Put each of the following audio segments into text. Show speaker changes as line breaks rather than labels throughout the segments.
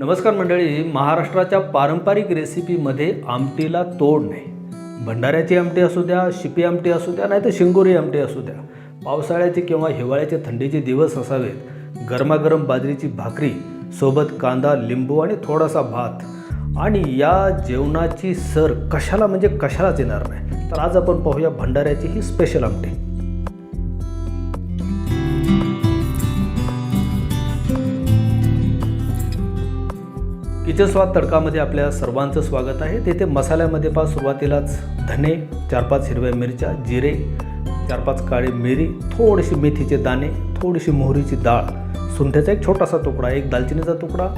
नमस्कार मंडळी महाराष्ट्राच्या पारंपरिक रेसिपीमध्ये आमटीला तोड नाही. भंडाऱ्याची आमटी असू द्या शिपी आमटी असू द्या नाही तर शिंगोरी आमटी असू द्या. पावसाळ्याचे किंवा हिवाळ्याचे थंडीचे दिवस असावेत. गरमागरम बाजरीची भाकरी सोबत कांदा लिंबू आणि थोडासा भात. आणि या जेवणाची सर कशाला म्हणजे कशालाच येणार नाही. तर आज आपण पाहूया भंडाऱ्याची ही स्पेशल आमटी. किचन स्वाद तडकामध्ये आपल्या सर्वांचं स्वागत आहे. तेथे मसाल्यामध्ये पहा सुरुवातीलाच धने चार पाच हिरव्या मिरच्या जिरे चार पाच काळी मिरी थोडीशी मेथीचे दाणे थोडीशी मोहरीची डाळ सुंठ्याचा एक छोटासा तुकडा एक दालचिनीचा तुकडा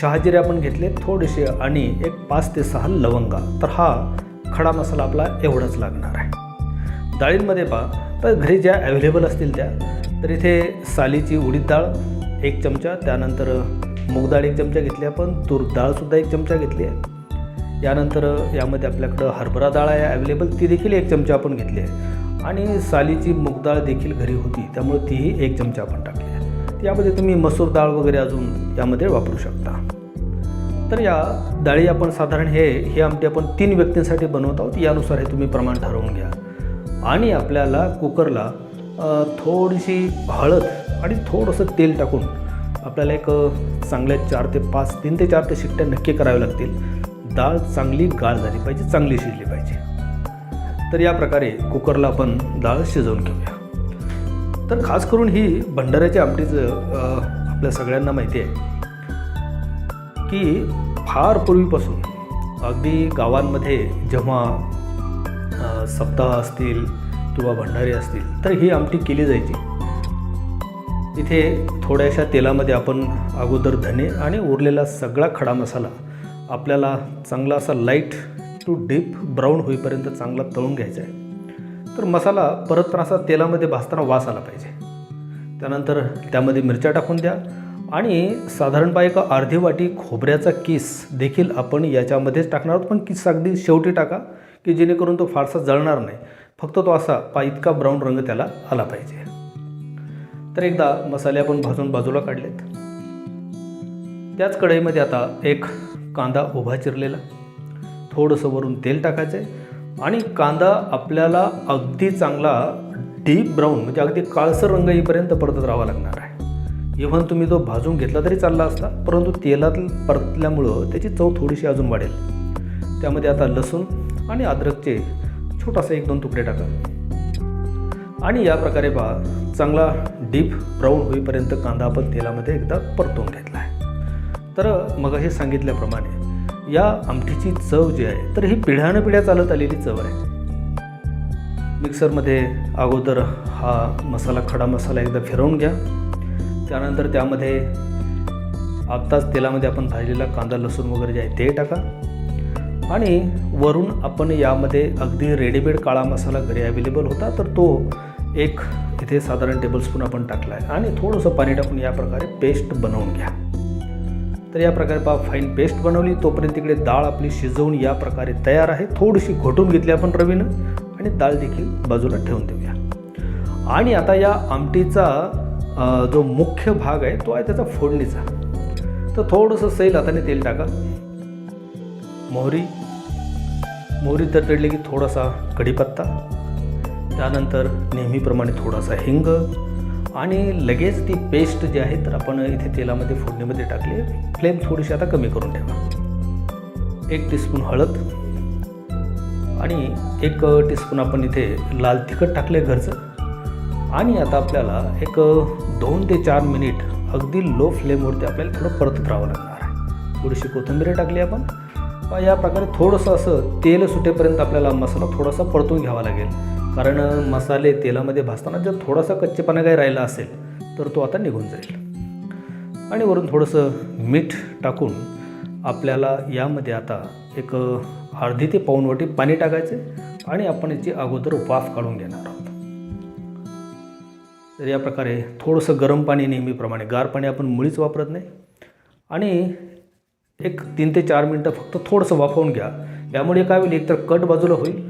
शहाजिरे आपण घेतले थोडेसे आणि एक पाच ते सहा लवंगा. तर हा खडा मसाला आपला एवढाच लागणार आहे. डाळींमध्ये पहा तर घरी ज्या अवेलेबल असतील त्या तर इथे सालीची उडीद डाळ एक चमचा त्यानंतर मूगडाळ एक चमचा घेतली आपण तूर डाळसुद्धा एक चमचा घेतली आहे. यानंतर यामध्ये आपल्याकडं हरभरा डाळ आहे अवेलेबल ती देखील एक चमचा आपण घेतली आहे. आणि सालीची मूगडाळ देखील घरी होती त्यामुळे तीही एक चमचा आपण टाकली आहे. यामध्ये तुम्ही मसूर डाळ वगैरे अजून यामध्ये वापरू शकता. तर या डाळी आपण साधारण हे हे आमटी आपण तीन व्यक्तींसाठी बनवत आहोत यानुसार हे तुम्ही प्रमाण ठरवून घ्या. आणि आपल्याला कुकरला थोडीशी हळद आणि थोडंसं तेल टाकून आपल्याला एक चांगल्या चार ते पाच तीन ते चार ते शिट्ट्या नक्की कराव्या लागतील. डाळ चांगली गाळ झाली पाहिजे चांगली शिजली पाहिजे. तर या प्रकारे कुकरला आपण डाळ शिजवून घेऊया. तर खास करून ही भंडाऱ्याच्या आमटीचं आपल्या सगळ्यांना माहिती आहे की फार पूर्वीपासून अगदी गावांमध्ये जेव्हा सप्ताह असतील किंवा भंडारे असतील तर ही आमटी केली जायची. तिथे थोड्याशा तेलामध्ये आपण अगोदर धने आणि उरलेला सगळा खडा मसाला आपल्याला चांगला असा लाइट टू डीप ब्राऊन होईपर्यंत चांगला तळून घ्यायचा आहे. तर मसाला परत असा तेलामध्ये भाजताना वास आला पाहिजे. त्यानंतर त्यामध्ये मिरच्या टाकून द्या आणि साधारणपणे एक अर्धी वाटी खोबऱ्याचा किस देखील आपण याच्यामध्येच टाकणार आहोत. पण किस अगदी शेवटी टाका की जेणेकरून तो फारसा जळणार नाही. फक्त तो असा पा इतका ब्राऊन रंग त्याला आला पाहिजे. तर एकदा मसाले आपण भाजून बाजूला काढलेत. त्याच कढईमध्ये आता एक कांदा उभा चिरलेला. थोडंसं वरून तेल टाकायचं आहे आणि कांदा आपल्याला अगदी चांगला डीप ब्राऊन म्हणजे अगदी काळसर रंग येईपर्यंत परतत राहावा लागणार आहे. इव्हन तुम्ही तो भाजून घेतला तरी चालला असता परंतु तेलात परतल्यामुळं त्याची चव थोडीशी अजून वाढेल. त्यामध्ये आता लसूण आणि अद्रकचे छोटासा एक दोन तुकडे टाका. आणि या प्रकारे पहा चांगला डीप ब्राऊन होईपर्यंत कांदा आपण तेलामध्ये एकदा परतून घेतला आहे तर मग हे सांगितल्याप्रमाणे या आमटीची चव जी आहे तर ही पिढ्यानपिढ्या चालत आलेली चव आहे. मिक्सरमध्ये अगोदर हा मसाला खडा मसाला एकदा फिरवून घ्या. त्यानंतर त्यामध्ये आत्ताच तेलामध्ये आपण भाजलेला कांदा लसूण वगैरे जे आहे ते टाका. आणि वरून आपण यामध्ये अगदी रेडीमेड काळा मसाला घरी अवेलेबल होता तर तो एक इथे साधारण टेबलस्पून आपण टाकला आहे आणि थोडंसं पाणी टाकून या प्रकारे पेस्ट बनवून घ्या. तर या प्रकारे पा फाईन पेस्ट बनवली. तोपर्यंत तिकडे डाळ आपली शिजवून या प्रकारे तयार आहे. थोडीशी घोटून घेतली आपण रवीनं. आणि डाळ देखील बाजूला ठेवून देऊया. आणि आता या आमटीचा जो मुख्य भाग आहे तो आहे त्याचा फोडणीचा. तर थोडंसं सैल हाताने तेल टाका. मोहरी. मोहरी तडतडली की थोडासा कढीपत्ता. त्यानंतर नेहमीप्रमाणे थोडासा हिंग आणि लगेच ती पेस्ट जी आहे तर आपण इथे तेलामध्ये फोडणीमध्ये टाकली. फ्लेम थोडीशी आता कमी करून ठेवा. एक टीस्पून हळद आणि एक टीस्पून आपण इथे लाल तिखट टाकले घरचं. आणि आता आपल्याला एक दोन ते चार मिनिट अगदी लो फ्लेमवरती आपल्याला थोडं परतत राहावं लागणार आहे. थोडीशी कोथिंबीर टाकली आपण. या प्रकारे थोडंसं असं तेल सुटेपर्यंत आपल्याला मसाला थोडासा परतून घ्यावा लागेल. कारण मसाले तेलामध्ये भाजताना जर थोडासा कच्चेपणा काही राहिला असेल तर तो आता निघून जाईल. आणि वरून थोडंसं मीठ टाकून आपल्याला यामध्ये आता एक अर्धी ते पाऊनवटी पाणी टाकायचे आणि आपण याची अगोदर वाफ काढून घेणार आहोत. तर या प्रकारे थोडंसं गरम पाणी नेहमीप्रमाणे गार पाणी आपण मुळीच वापरत नाही. आणि एक तीन ते चार मिनटं फक्त थोडंसं वाफवून घ्या. यामुळे काय होईल? एकतर कट बाजूला होईल.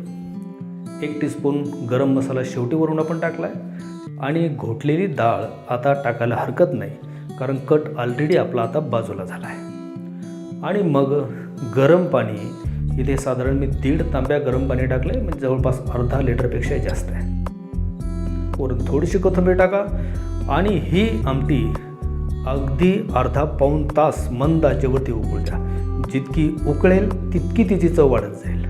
एक टीस्पून गरम मसाला शेवटी वरून आपण टाकला आहे आणि घोटलेली डाळ आता टाकायला हरकत नाही कारण कट ऑलरेडी आपला आता बाजूला झाला आहे आणि मग गरम पाणी इथे साधारण मी दीड तांब्या गरम पाणी टाकलं आहे म्हणजे जवळपास अर्धा लिटरपेक्षा जास्त आहे. वरून थोडीशी कोथिंबीर टाका. आणि ही आमटी अगदी अर्धा पाऊण तास मंद आचेवरती उकळू द्या जितकी उकळेल तितकी तिची चव वाढत जाईल.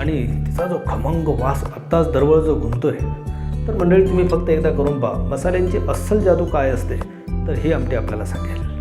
आणि तिचा जो खमंग वास आत्ताच दरवळ जो घुमतोय. तर मंडळी तुम्ही फक्त एकदा करून पहा मसाल्यांची अस्सल जादू काय असते? तर हे आमटे आपल्याला सांगेल.